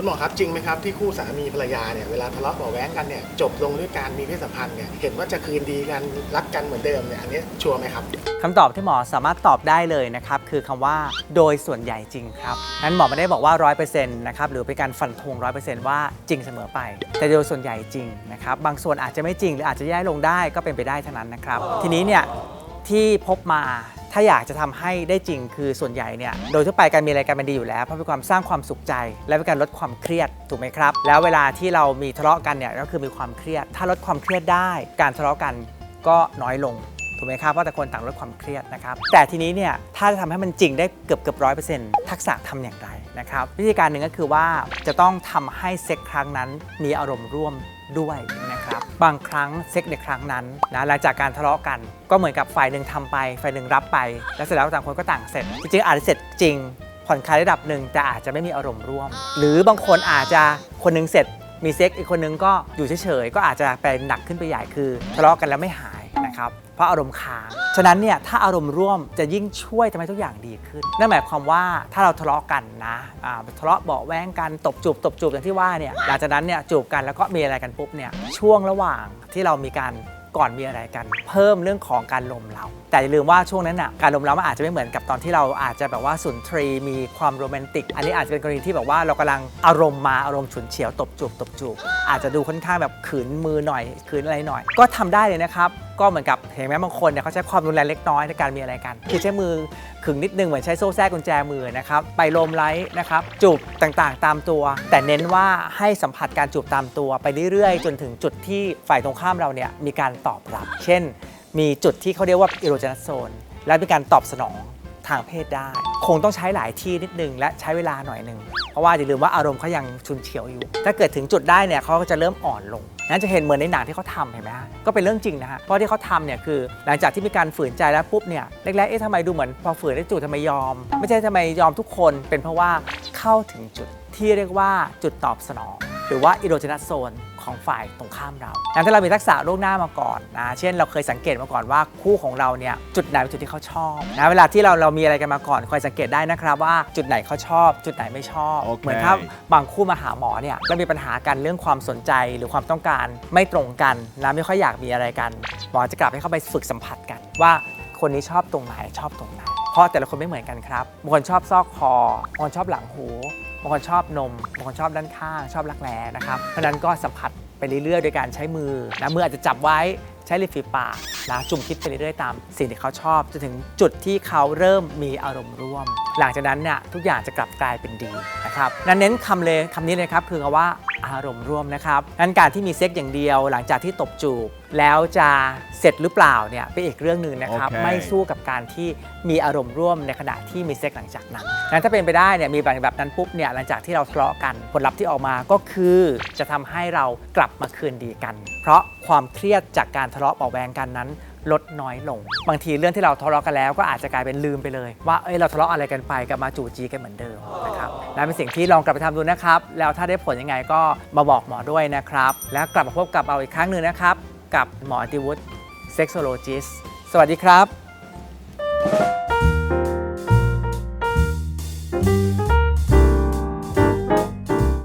คุณหมอครับจริงไหมครับที่คู่สามีภรรยาเนี่ยเวลาทะเลาะเบาะแว้งกันเนี่ยจบลงด้วยการมีเพศสัมพันธ์เนี่ยเห็นว่าจะคืนดีกันรักกันเหมือนเดิมเนี่ยอันนี้ชัวร์ไหมครับ คำตอบที่หมอสามารถตอบได้เลยนะครับคือคำว่าโดยส่วนใหญ่จริงครับนั้นหมอไม่ได้บอกว่า 100%นะครับหรือเป็นการฟันธง100%ว่าจริงเสมอไป แต่โดยส่วนใหญ่จริงนะครับบางส่วนอาจจะไม่จริงหรืออาจจะแย่ลงได้ก็เป็นไปได้เท่านั้นนะครับทีนี้เนี่ยที่พบมา ถ้าอยากจะทำให้ได้จริงคือส่วนใหญ่เนี่ยโดยทั่วไปการมีอะไรกันมันดีอยู่แล้วเพราะเป็นความสร้างความสุขใจ และเป็นการลดความเครียดถูกไหมครับ แล้วเวลาที่เรามีทะเลาะกันเนี่ยก็คือมีความเครียด ถ้าลดความเครียดได้ การทะเลาะกันก็น้อยลง ถูกไหมครับเพราะแต่คนต่างลดความเครียดนะครับ แต่ทีนี้เนี่ยถ้าจะทำให้มันจริงได้เกือบเกือบร้อยเปอร์เซ็นต์ทักษะทำอย่างไรนะครับ วิธีการหนึ่งก็คือว่าจะต้องทำให้เซ็กครั้งนั้นมีอารมณ์ร่วมด้วยนะครับบางครั้งเซ็กในครั้งนั้นนะหลังจากการทะเลาะกัน ก็เหมือนกับฝ่ายหนึ่งทำไปฝ่ายหนึ่งรับไป แล้วเสร็จแล้วต่างคนก็ต่างเสร็จ จริงๆอาจจะเสร็จจริง ผ่อนคลายระดับหนึ่งแต่อาจจะไม่มีอารมณ์ร่วม หรือบางคนอาจจะคนหนึงเสร็จมีเซ็กอีกคนนึงก็อยู่เฉยๆก็อาจจะไปหนักขึ้นไปใหญ่คือทะเลาะกันแล้วไม่หายนะ ครับเพราะอารมณ์ค้าง ฉะนั้นเนี่ยถ้าอารมณ์ร่วมจะยิ่งช่วยทำให้ทุกอย่างดีขึ้น นั่นหมายความว่าถ้าเราทะเลาะกันนะทะเลาะเบาแว้งกันตบจูบตบจูบอย่างที่ว่าเนี่ยหลังจากนั้นเนี่ยจูบกันแล้วก็มีอะไรกันปุ๊บเนี่ยช่วงระหว่างที่เรามีการก่อนมีอะไรกัน เพิ่มเรื่องของการลมเรา แต่อย่าลืมว่าช่วงนั้นน่ะการลมเรามันอาจจะไม่เหมือนกับตอนที่เราอาจจะแบบว่าสุนทรีมีความโรแมนติก อันนี้อาจจะเป็นกรณีที่แบบว่าเรากำลังอารมณ์มาอารมณ์ฉุนเฉียวตบจูบตบจูบอาจจะดูค่อนข้างแบบขืนมือหน่อยขืนอะไรหน่อย ก็ทำได้เลยนะครับ ก็เหมือนกับเห็นไหมบางคนเนี่ยเขาใช้ความรุนแรงเล็กน้อยในการมีอะไรกัน คือใช้มือขึงนิดนึงเหมือนใช้โซ่แทรกกุญแจมือนะครับไปลมไล้นะครับจูบต่างๆ ตามตัว แต่เน้นว่าให้สัมผัสการจูบตามตัวไปเรื่อยๆ จนถึงจุดที่ฝ่ายตรงข้ามเราเนี่ยมีการตอบรับ เช่น มีจุดที่เขาเรียกว่าอิโรเจนัสโซนและมีการตอบสนองทางเพศได้ คงต้องใช้หลายที่นิดนึง และใช้เวลาหน่อยหนึ่งเพราะว่าอย่าลืมว่าอารมณ์เขายังชุนเฉียวอยู่ ถ้าเกิดถึงจุดได้เนี่ยเขาก็จะเริ่มอ่อนลง นั้นจะเห็นเหมือนในหนังที่เขาทำเห็นไหมฮะก็เป็นเรื่องจริงนะฮะเพราะที่เขาทำเนี่ยคือ หลังจากที่มีการฝืนใจแล้วปุ๊บเนี่ยแรกๆเอ๊ะทำไมดูเหมือนพอฝืนได้จุดทำไมยอม ไม่ใช่ทำไมยอมทุกคนเป็นเพราะว่าเข้าถึงจุดที่เรียกว่าจุดตอบสนอง หรือว่าอิโดเจนัสโซน ของฝ่ายตรงข้ามเรางั้นถ้าเรามีทักษะล่วงหน้ามาก่อนนะ เช่นเราเคยสังเกตมาก่อนว่าคู่ของเราเนี่ยจุดไหนเป็นจุดที่เขาชอบนะ เวลาที่เราเรามีอะไรกันมาก่อนคอยสังเกตได้นะครับว่าจุดไหนเขาชอบ จุดไหนไม่ชอบ โอเค เหมือนถ้าบางคู่มาหาหมอเนี่ยแล้วมีปัญหากันเรื่องความสนใจหรือความต้องการไม่ตรงกันนะไม่ค่อยอยากมีอะไรกันหมอจะกลับให้เข้าไปฝึกสัมผัสกัน ว่าคนนี้ชอบตรงไหนชอบตรงไหนเพราะแต่ละคนไม่เหมือนกันครับบางคนชอบซอกคอบางคนชอบหลังหูบางคนชอบนมบางคนชอบด้านข้างชอบรักแร้นะครับเพราะฉะนั้นก็สัมผัส ไปเรื่อยๆ โดยการใช้มือนะมืออาจจะจับไว้ ใช้ริมฝีปากนะจุ่มคิดไปเรื่อยๆตามสิ่งที่เขาชอบจนถึงจุดที่เขาเริ่มมีอารมณ์ร่วม หลังจากนั้นเนี่ยทุกอย่างจะกลับกลายเป็นดีนะครับนั้นเน้นคำเลยคำนี้เลยครับคือคำว่าอารมณ์ร่วมนะครับนั้นการที่มีเซ็กอย่างเดียวหลังจากที่ตบจูบแล้วจะเสร็จหรือเปล่าเนี่ยเป็นอีกเรื่องหนึ่งนะครับโอเคไม่สู้กับการที่มีอารมณ์ร่วมในขณะที่มีเซ็กหลังจากนั้นนั้นถ้าเป็นไปได้เนี่ยมีแบบแบบนั้นปุ๊บเนี่ยหลังจากที่เราทะเลาะกันผลลัพธ์ที่ออกมาก็คือจะทำให้เรากลับมาคืนดีกัน เพราะความเครียดจากการทะเลาะเบาะแวงกันนั้น ลดน้อยลง บางทีเรื่องที่เราทะเลาะกันแล้วก็อาจจะกลายเป็นลืมไปเลย ว่าเอ้ยเราทะเลาะอะไรกันไปกลับมาจู่จีกันเหมือนเดิมนะครับและเป็นสิ่งที่ลองกลับไปทำดูนะครับ แล้วถ้าได้ผลยังไงก็มาบอกหมอด้วยนะครับ แล้วกลับมาพบกับเราอีกครั้งหนึ่งนะครับ กับหมอติวุฒิเซ็กโซโลจิสสวัสดีครับ